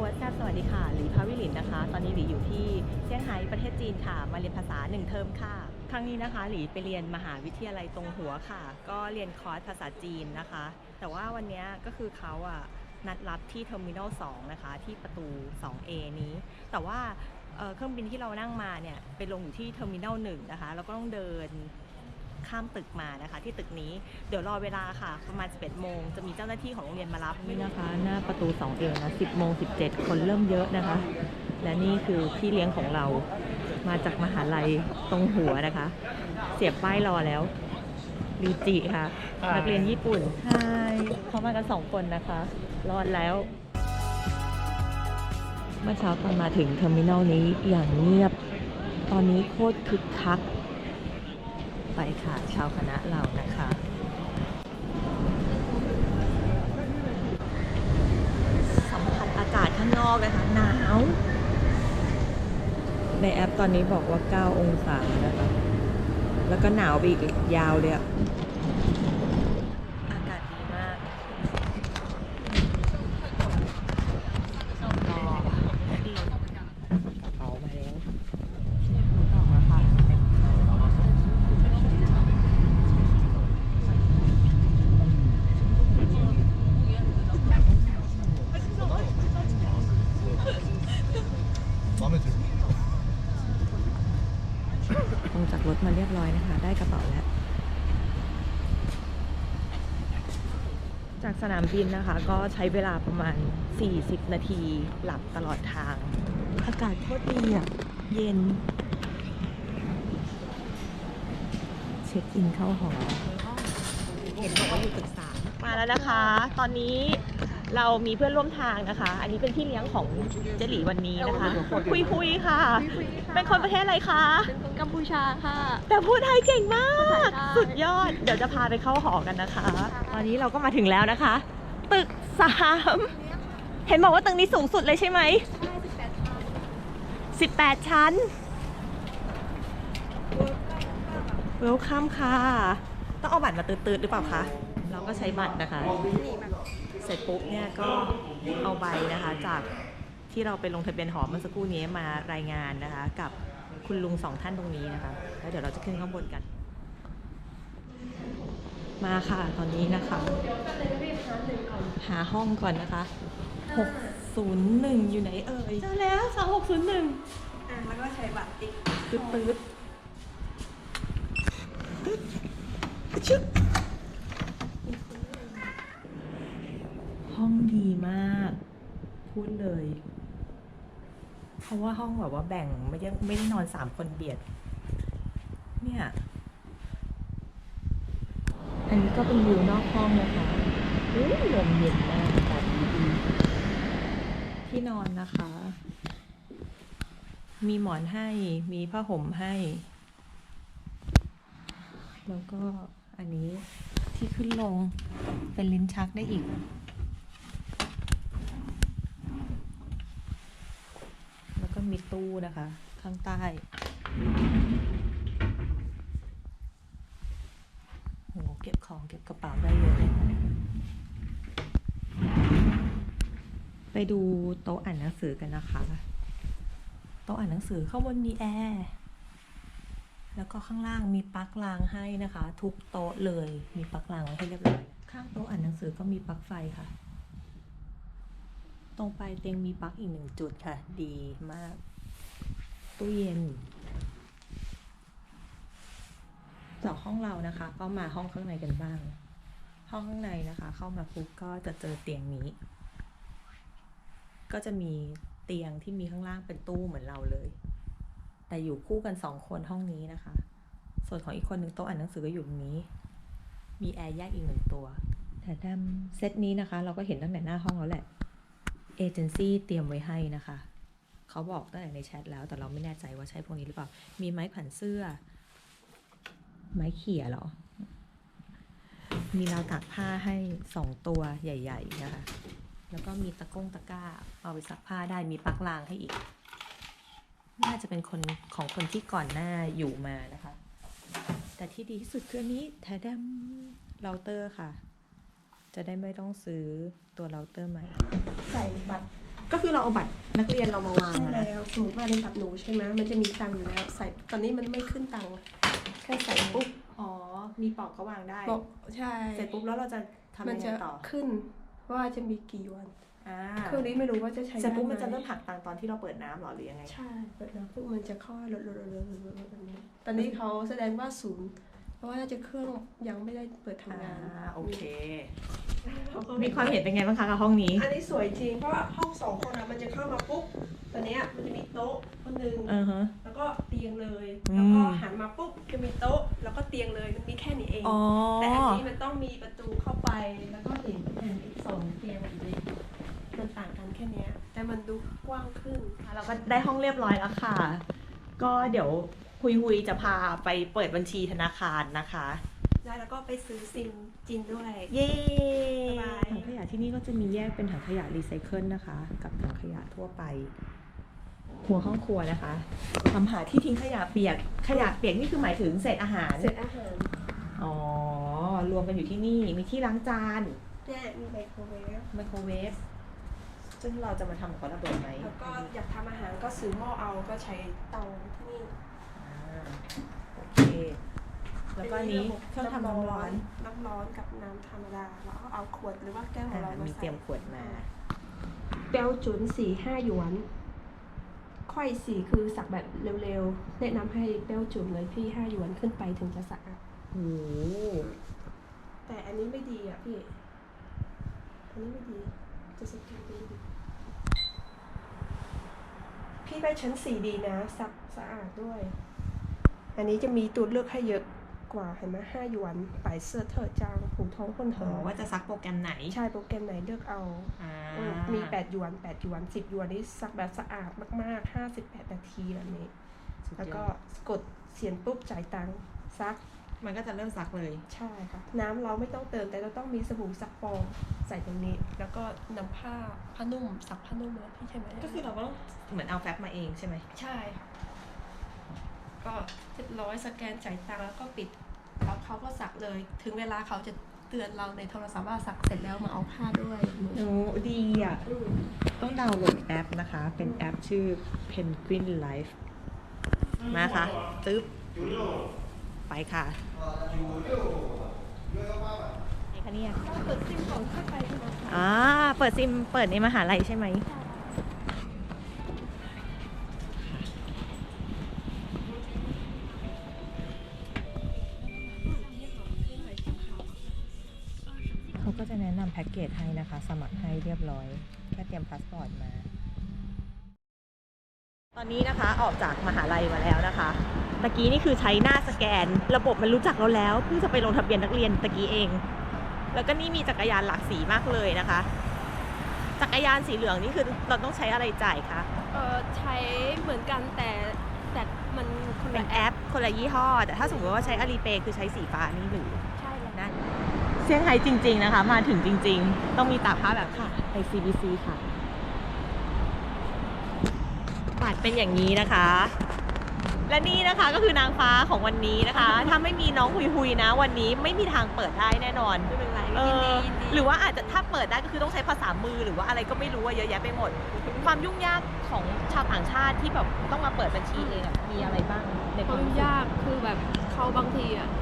วัสดสวัสดีค่ะหลีพาวิลินนะคะ ตอนนี้หลีอยู่ที่เซี่ยงไฮ้ประเทศจีนค่ะ มาเรียนภาษาหนึ่งเทอมค่ะ ครั้งนี้นะคะหลีไปเรียนมหาวิทยาลัยตรงหัวค่ะ ก็เรียนคอร์สภาษาจีนนะคะ แต่ว่าวันนี้ก็คือเขาอะนัดรับที่เทอร์มินอล2นะคะ ที่ประตู 2A นี้ แต่ว่าเอ่อเครื่องบินที่เรานั่งมาเนี่ยไปลงอยู่ที่เทอร์มินอล1นะคะ แล้วก็ต้องเดิน ข้ามตึกมานะคะ ที่ตึกนี้เดี๋ยวรอเวลาค่ะ ประมาณ 11โมงจะมีเจ้าหน้าที่ของโรงเรียนมารับนี่นะคะ หน้าประตู 2A นะ10โมง17 คนเริ่มเยอะนะคะ และนี่คือพี่เลี้ยงของเรามาจากมหาลัยตรงหัวนะคะ เสียบป้ายรอแล้วริวจิค่ะ นักเรียนญี่ปุ่นใช่เขามากันสองคนนะคะ รอดแล้ว เมื่อเช้าตอนมาถึงเทอร์มินอลนี้อย่างเงียบ ตอนนี้โคตรคึกคัก ไปค่ะ ชาวคณะเรานะคะสัมผัสอากาศข้างนอกนะคะหนาว ในแอปตอนนี้บอกว่า 9 องศานะคะแล้วก็หนาวไปอีกยาวเลยอะากสนามบินนะคะ ก็ใช้เวลาประมาณ 40 นาทีหลับตลอดทาง อากาศโคตรดีอะ เย็น เช็คอินเข้าหอ เห็นบอกว่าอยู่ตึกสามมาแล้วนะคะ ตอนนี้ เรามีเพื่อนร่วมทางนะคะ อันนี้เป็นพี่เลี้ยงของเจหลีวันนี้นะคะ คุยคุยๆค่ะ เป็นคนประเทศอะไรคะเป็นคนกัมพูชาค่ะ แต่พูดไทยเก่งมากได้สุดยอด เดี๋ยวจะพาไปเข้าหอกันนะคะ ตอนนี้เราก็มาถึงแล้วนะคะ ตึกสามเห็นบอกว่าตึกนี้สูงสุดเลยใช่ไหมสิบแปดชั้นเวลคัมค่ะ ต้องเอาบัตรมาตืดๆหรือเปล่าคะ เราก็ใช้บัตรนะคะ เสร็จปุ๊บเนี่ยก็เอาใบนะคะจากที่เราไปลงทะเบียนหอเมื่อสักครู่นี้มารายงานนะคะ กับคุณลุงสองท่านตรงนี้นะคะแล้วเดี๋ยวเราจะขึ้นข้างบนกัน มาค่ะตอนนี้นะคะ หาห้องก่อนนะคะ 601 อยู่ไหนเอ่ยเจอแล้ว2601อะแล้วก็ใช้บัตรติ๊กตืดตืดตืดชึบห้องดีมาก พูดเลย เพ ราะว่าห้องแบบว่าแบ่งไม่ได้ไม่ได้นอนสามคนเบียด เนี่ย อันนี้ก็เป็นวิวนอกห้องนะคะอู้ลมเย็นมากอากาศดีๆที่นอนนะคะ มีหมอนให้ มีผ้าห่มให้ แล้วก็อันนี้ที่ขึ้นลงเป็นลิ้นชักได้อีก แล้วก็ มีตู้นะคะ ข้างใต้โหเก็บของเก็บกระเป๋าได้เยอะเลยไปดูโต๊ะอ่านหนังสือกันนะคะ โต๊ะอ่านหนังสือข้างบนมีแอร์แล้วก็ข้างล่างมีปลั๊กรางให้นะคะ ทุกโต๊ะเลยมีปลั๊กรางไว้ให้เรียบร้อยข้างโต๊ะอ่านหนังสือก็มีปลั๊กไฟค่ะ ตรงปลายเตียงมีปลั๊กอีกหนึ่งจุดค่ะ ดีมาก ตู้เย็นจากห้องเรานะคะ ก็มาห้องข้างในกันบ้าง ห้องข้างในนะคะ เข้ามาปุ๊บก็จะเจอเตียงนี้ ก็จะมีเตียงที่มีข้างล่างเป็นตู้เหมือนเราเลย แต่อยู่คู่กันสองคนห้องนี้นะคะ ส่วนของอีกคนหนึ่งโต๊ะอ่านหนังสือก็อยู่ตรงนี้ มีแอร์แยกอีกหนึ่งตัวแต่ดำเซตนี้นะคะ เราก็เห็นตั้งแต่หน้าห้องแล้วแหละ อเจนซี่เตรียมไว้ให้นะคะ เขาบอกตั้งแต่ในแชทแล้วแต่เราไม่แน่ใจว่าใช่พวกนี้หรือเปล่า มีไม้แขวนเสื้อ ไม้เขี่ยหรอ มีราวตากผ้าให้สองตัวใหญ่ ๆ นะคะ แล้วก็มีตะก้งตะกร้า เอาไปซักผ้าได้มีปลั๊กรางให้อีก น่าจะเป็นคนของคนที่ก่อนหน้าอยู่มานะคะ แต่ที่ดีที่สุดคืออันนี้แทดมเราเตอร์ค่ะ จะได้ไม่ต้องซื้อตัวเราเตอร์ใหม่ ใส่บัตรก็คือเราเอาบัตรนักเรียนเรามาวางใช่อะนะแล้วสมมติว่าเรียนแบบหนูใช่ไหมมันจะมีตังค์อยู่แล้ว ใส่ตอนนี้มันไม่ขึ้นตังค์แค่ใส่ปุ๊บอ๋อ มีปอกก็วางได้ บอกใช่ เสร็จปุ๊บแล้วเราจะทำมัยังไงจะต่อขึ้นว่าจะมีกี่วันอ่าเครื่องนี้ไม่รู้ว่าจะใช้เสร็จปุ๊บได้มันจะไหเริ่มหักตังค์ตอนที่เราเปิดน้ำเหรอหรือยังไง ใช่เปิดน้ำปุ๊บมันจะค่อยลดลดลดลดลดลดลดแบบนี้ตอนนี้เขาแสดงว่าศูนย์เพ ราะว่าน่าจะเครื่องยังไม่ได้เปิดทำงาน อ่าโอเคเขาก็มีความเห็นเป็นไงบ้างคะกับห้องนี้ อันนี้สวยจริงเพราะว่าห้องสองคนอะมันจะเข้ามาปุ๊บตอนเนี้ยมันจะมีโต๊ะคนหนึ่งอือฮะ แล้วก็เตียงเลย อืม แล้วก็หันมาปุ๊บจะมีโต๊ะ แล้วก็เตียงเลยมันมีแค่นี้เอง อ๋อ แต่อันนี้มันต้องมีประตูเข้าไปแล้วก็เห็นแผ่นอีกสองเตียงอีกเลยมันต่างกันแค่เนี้ยแต่มันดูกว้างขึ้น เราก็ได้ห้องเรียบร้อยแล้วค่ะ ก็เดี๋ยว คุยหุยๆจะพาไปเปิดบัญชีธนาคารนะคะ ได้แล้วก็ไปซื้อซิมจีนด้วย เย้บ๊ายบายถังขยะที่นี่ก็จะมีแยกเป็นถังขยะรีไซเคิลนะคะ กับถังขยะทั่วไป หัวห้องครัวนะคะทำหาที่ทิ้งขยะเปียก ขยะเปียกนี่คือหมายถึงเศษอาหาร เสร็จอาหารอ๋อ รวมกันอยู่ที่นี่ มีที่ล้างจานเนี่ยมีไมโครเวฟ ไมโครเวฟ ซึ่งเราจะมาทำกับเขาระเบิดไหม แล้วก็อยากทำอาหารก็ซื้อหม้อเอา ก็ใช้เตาที่นี่อ่า โอเค แล้วก็อันนี้เครื่องทำน้ำร้อน น้ำร้อนกับน้ำธรรมดาแล้วก็เอาขวดหรือว่าแก้วของเราอ่ามามีใส่เตรียมขวดมา เปลจุนสี่ห้าหยวน ค่อยสี่คือสักแบบเร็วๆ แนะนำให้เปลจุนเลยพี่ห้าหยวนขึ้นไปถึงจะสักอะโอ้โหแต่อันนี้ไม่ดีอะพี่ อันนี้ไม่ดี จะสแกนดูดิพี่ไปชั้นสี่ดีนะซักสะอาดด้วย อันนี้จะมีตัวเลือกให้เยอะกว่าเห็นไหมห้าหยวนไปเสื้อเธอจางผูท้องคนเธอ๋ออว่าจะซักโปรแกรมไหน ใช่โปรแกรมไหนเลือกเอาอ่าเออมี8หยวน8หยวน10หยวนนี่ซักแบบสะอาดมากๆ58นาทีแบบนี้สุดยอดแล้วก็กดเสียนปุ๊บจ่ายตังค์ซัก มันก็จะเริ่มซักเลย ใช่ค่ะ น้ำเราไม่ต้องเติมแต่เราต้องมีสบู่ซักฟองใส่ตรงนี้ แล้วก็นำผ้าผ้านุ่มซักผ้านุ่มเลยพี่ใช่ไหมก็คือเราก็ต้องเหมือนเอาแฟบมาเองใช่ไหมใช่ค่ะ ก็เรียบร้อยสแกนจ่ายตังค์แล้วก็ปิดแล้วเขาก็ซักเลย ถึงเวลาเขาจะเตือนเราในโทรศัพท์ว่าซักเสร็จแล้วมาเอาผ้าด้วยโอ้ดีอะ อืมต้องดาวน์โหลดแอปนะคะ เป็นแอปชื่อ Penguin Life มาค่ะตึ๊บ ไปค่ะนี่คะเนี่ยก็เปิดซิมก่อนเข้าไปธนาคารอ่าเปิดซิม เปิดในมหาลัยใช่ไหมเข แนะนำแพ็กเกจให้นะคะ สมัครให้เรียบร้อย แค่เตรียมพาสปอร์ตมา ตอนนี้นะคะออกจากมหาลัยมาแล้วนะคะตะกี้นี่คือใช้หน้าสแกน ระบบมันรู้จักเราแล้วเพิ่งจะไปลงทะเบียนนักเรียนตะกี้เอง แล้วก็นี่มีจักรยานหลากสีมากเลยนะคะ จักรยานสีเหลืองนี่คือเราต้องใช้อะไรจ่ายคะเออใช้เหมือนกันแต่แต่มันคนเป็ละนแอปคนละยี่ห้อ แต่ถ้าสมมติว่าใช้อาลีเปคือใช้สีฟ้านี่หรือใช่แล้วนั่น เซี่ยงไฮ้จริง ๆนะคะ มาถึงจริง ๆ ต้องมีตากผ้าแบบค่ะ ไป CBC ค่ะบัตรเป็นอย่างนี้นะคะ และนี่นะคะก็คือนางฟ้าของวันนี้นะคะ ถ้าไม่มีน้องหุยๆนะ วันนี้ไม่มีทางเปิดได้แน่นอน ไม่เป็นไรเอยินดีอยินดีหรือว่าอาจจะถ้าเปิดได้ก็คือต้องใช้ภาษามือหรือว่าอะไรก็ไม่รู้อะเยอะแยะไปหมด ความยุ่งยากของชาวต่างชาติที่แบบต้องมาเปิดบัญชีเองอะมีอะไรบ้างในคควาวามมรู้สึกยากคือแบบเขาบางทีอะพ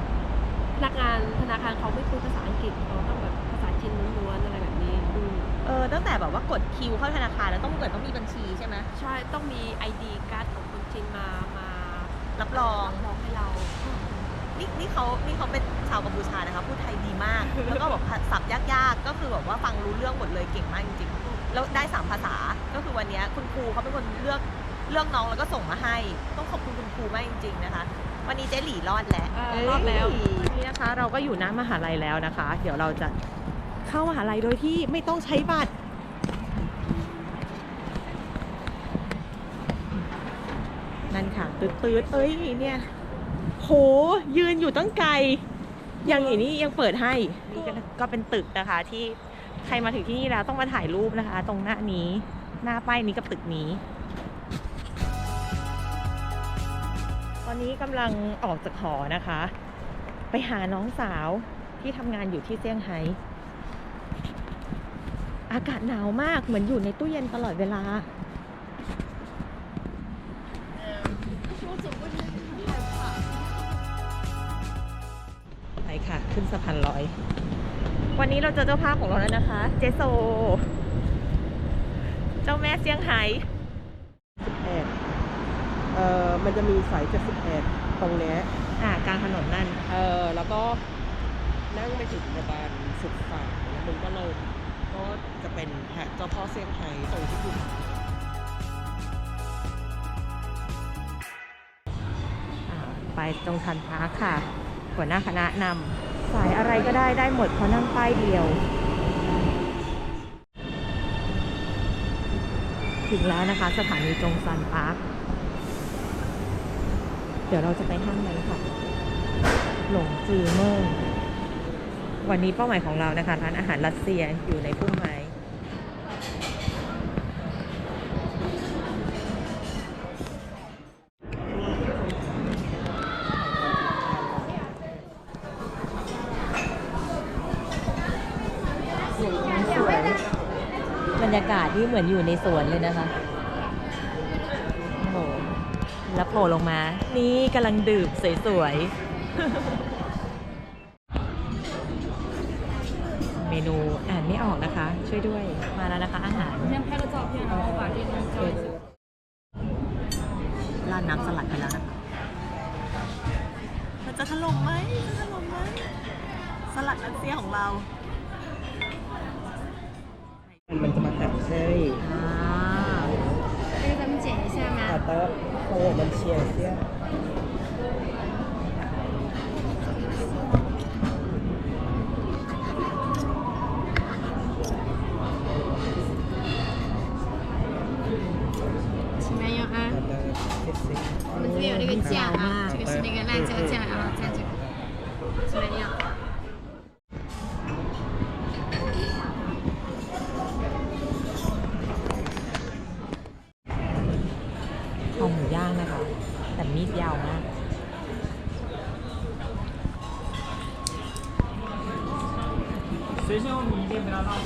นักงานธนาคารเขาไม่พูดภาษาอังกฤษเขาต้องแบบภาษาจีนล้วนๆอะไรแบบนี้อืมเออตั้งแต่แบบว่ากดคิวเข้าธนาคารแล้วต้องเหมือนต้องมีบัญชีใช่ไหมใช่ต้องมี ID การ์ดของคนจีนมามารับรอง รับรองให้เรา นี่นี่เขานี่เขาเป็นชาวกัมพูชานะคะพูดไทยดีมาก แล้วก็แบบศัพท์ยากๆ ก็คือแบบว่าฟังรู้เรื่องหมดเลยเก่งมากจริงๆ แล้วได้สามภาษา ก็คือวันเนี้ยคุณครูเขาเป็นคนเลือกเลือกน้องแล้วก็ส่งมาให้ ต้องขอบคุณคุณครูมากจริงๆนะคะ วันนี้เจ๊หลี่รอดแล้วเออรอดแล้วนี่นะคะ เราก็อยู่หน้ามหาลัยแล้วนะคะ เดี๋ยวเราจะเข้ามหาลัยโดยที่ไม่ต้องใช้บัตร นั่นค่ะตืดตืดๆเอ้ยเนี่ยโหยืนอยู่ตั้งไกล ยังอย่างนี้ยังเปิดให้นี่ก็ก็เป็นตึกนะคะที่ใครมาถึงที่นี่แล้วต้องมาถ่ายรูปนะคะ ตรงหน้านี้ หน้าป้ายนี้กับตึกนี้ อนนี้กำลังออกจากหอนะคะ ไปหาน้องสาวที่ทำงานอยู่ที่เซี่ยงไฮ้อากาศหนาวมากเหมือนอยู่ในตู้เย็นตลอดเวลา ไปค่ะ ขึ้นสะพานลอย วันนี้เราเจอเจ้าภาพของเราแล้วนะคะ เจโซ เจ้าแม่เซี่ยงไฮ้ อ่อมันจะมีสาย71ตรงเนี้ยอ่ากลางถนนนั่น เออแล้วก็นั่งไปถึงประมาณสุดฝั่งแล้วมึงก็ลงก็จะเป็นแหเจ้าพ่อเซี่ยงไฮ้ตรงที่อยู่อ่าไปตรงทันพาร์คค่ะ หัวหน้าคณะนำสายอะไรก็ได้ได้หมดเพราะนั่งป้ายเดียว ถึงแล้วนะคะ สถานีจงซันพาร์ค เดี๋ยวเราจะไปห้างนั้นค่ะ หลงจือเมิงวันนี้เป้าหมายของเรานะคะร้านอาหารรัสเซียอยู่ในพุ่มไม้สวยบรรยากาศที่เหมือนอยู่ในสวนเลยนะคะ แโผล่ลงมา นี่กำลังดื่มสวยๆ เมนูอ่านไม่ออกนะคะ ช่วยด้วย มาแล้วนะคะอาหารยังแพ้กระจอกยังเอาหานยัจอยราดน้ำสลัดไปแล้วนะคะมัจะถล่มไหมจะถล่มไหมสลัดนักเซียของเรา มันจะมาแตกดใช่ ร์โค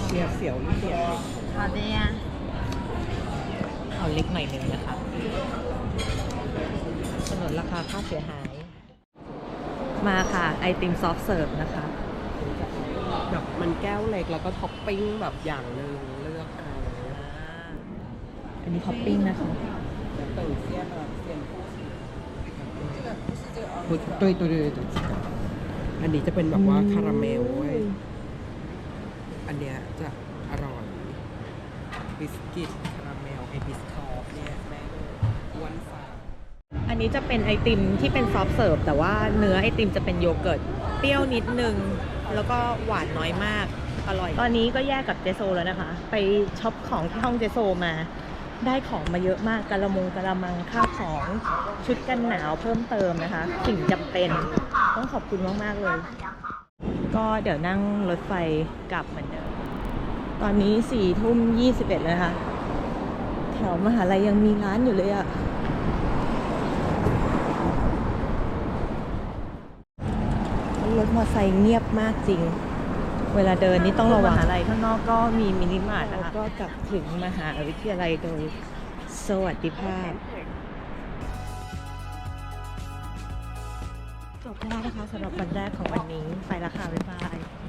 เสียเสียวเสียวขอเบีค่ะเอาเล็กหน่อยหนึ่งนะคะกำหนดราคาค่าเสียหาย มาค่ะ ไอติมซอฟเสิร์ฟนะคะ แบบมันแก้วเล็กแล้วก็ท็อปปิ้งแบบอย่างหนึ่งเลือกอาอันนี้ท็อปปิ้งนะคะตัวตัวตัวตัวอันนี้จะเป็นแบบว่าคาราเมลเว้ย อันเนี้ยจะอร่อย บิสกิตคาราเมลไอบิสคอฟเนี่ยแม่งอ้วนฟ้าอันนี้จะเป็นไอติมที่เป็นซอฟต์เสิร์ฟแต่ว่าเนื้อไอติมจะเป็นโยเกิร์ตเปรี้ยวนิดนึง แล้วก็หวานน้อยมาก อร่อย ตอนนี้ก็แยกกับเจโซแล้วนะคะ ไปช็อปของที่ห้องเจโซมา ได้ของมาเยอะมากกระมงกระมังข้าวของชุดกันหนาวเพิ่มเติมนะคะ สิ่งจำเป็นต้องขอบคุณมาก ๆ เลย ก็เดี๋ยวนั่งรถไฟกลับเหมือนเดิม ตอนนี้สี่ทุ่มยี่สิบเอ็ดแล้วนะคะ แถวมหาลัยยังมีร้านอยู่เลยอะรถมอเตอร์ไซค์เงียบมากจริง เวลาเดินนี่ต้องระวังมหาลัยข้างนอกก็มีมินิมาร์ทนะคะ ก็กลับถึงมหาวิทยาลัยโดยสวัสดิภาพ จบแล้วนะคะสำหรับวันแรกของวันนี้ ไปละค่ะบ๊ายบาย